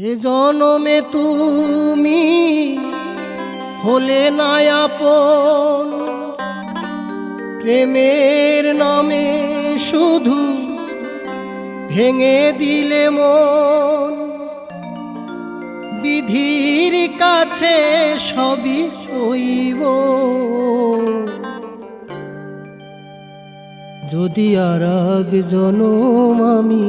এ জনমে তুমি হলে না আপন। প্রেমের নামে শুধু ভেঙে দিলে মন। বিধির কাছে সবই হইব। যদি আর আগ জনম আমি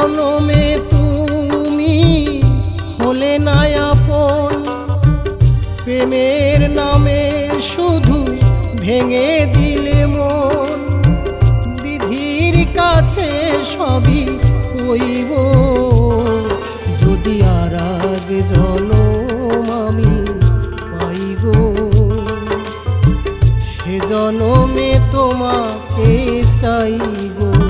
জনমে তুমি হলে না আপন। প্রেমের নামে শুধু ভেঙে দিলে মন। বিধির কাছে সবই কইব। যদি আর আগ জনম আমি পাইব, সে জনমে তোমাকে চাইব।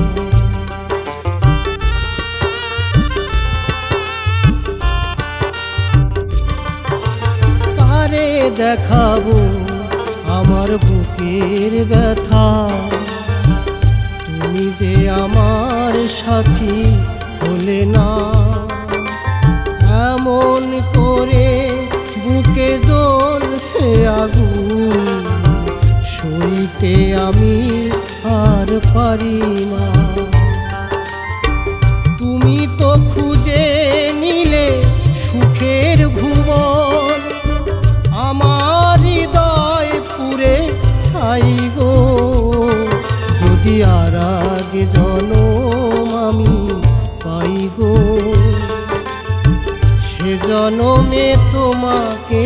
দেখাবো আমার বুকের ব্যথা। তুমি যে আমার সাথী হলে না। এমন করে বুকে জ্বলছে আগুন, সইতে আমি আর পারি না। তুমি জনমে তোমাকে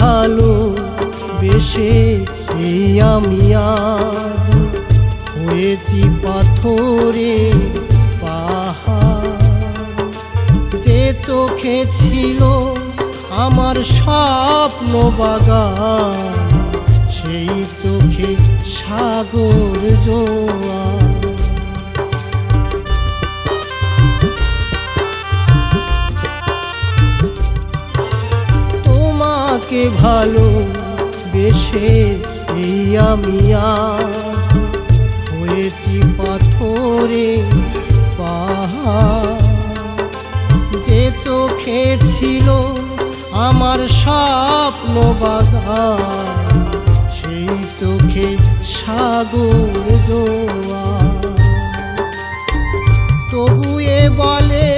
ভালো বেশে এই আমি আজ হয়েছি পাথরে পাহাড়। চোখে ছিল আমার স্বপ্ন বাগান, সেই চোখে সাগর জোয়ার তোমাকে ভালো বেশে এই আমি হয়েছি পাথরে পাহাড়। যে চোখে ছিল আমার স্বপ্ন বাগান, সেই চোখে সাগর জোয়ার তবুয়ে বলে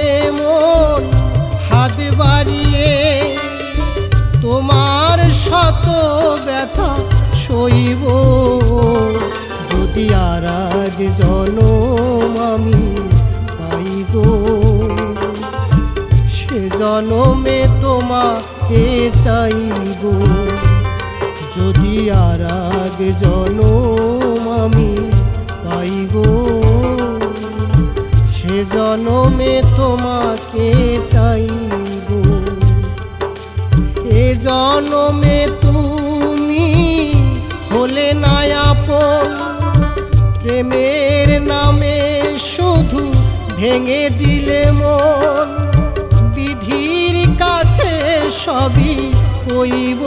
শত ব্যথা সইব। যদি আর আগ জনম আমি পাইব, সে জনমে তোমাকে চাইব। যদি আর আগ জনম আমি পাইব, সে জনমে তোমাকে চাইব। এ জনমে প্রেমের নামে শুধু ভেঙে দিলে মন। বিধির কাছে সবই কইব।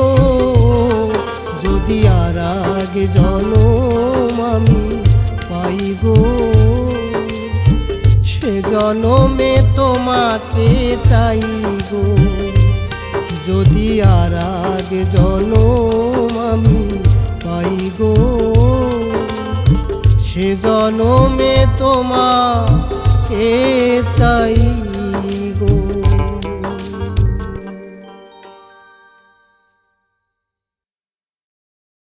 যদি আর আগে জনম আমি পাইব। সে জনমে তোমাকে চাইব। যদি আর আগে জনম আমি পাইব। সে তোমা কে চাইব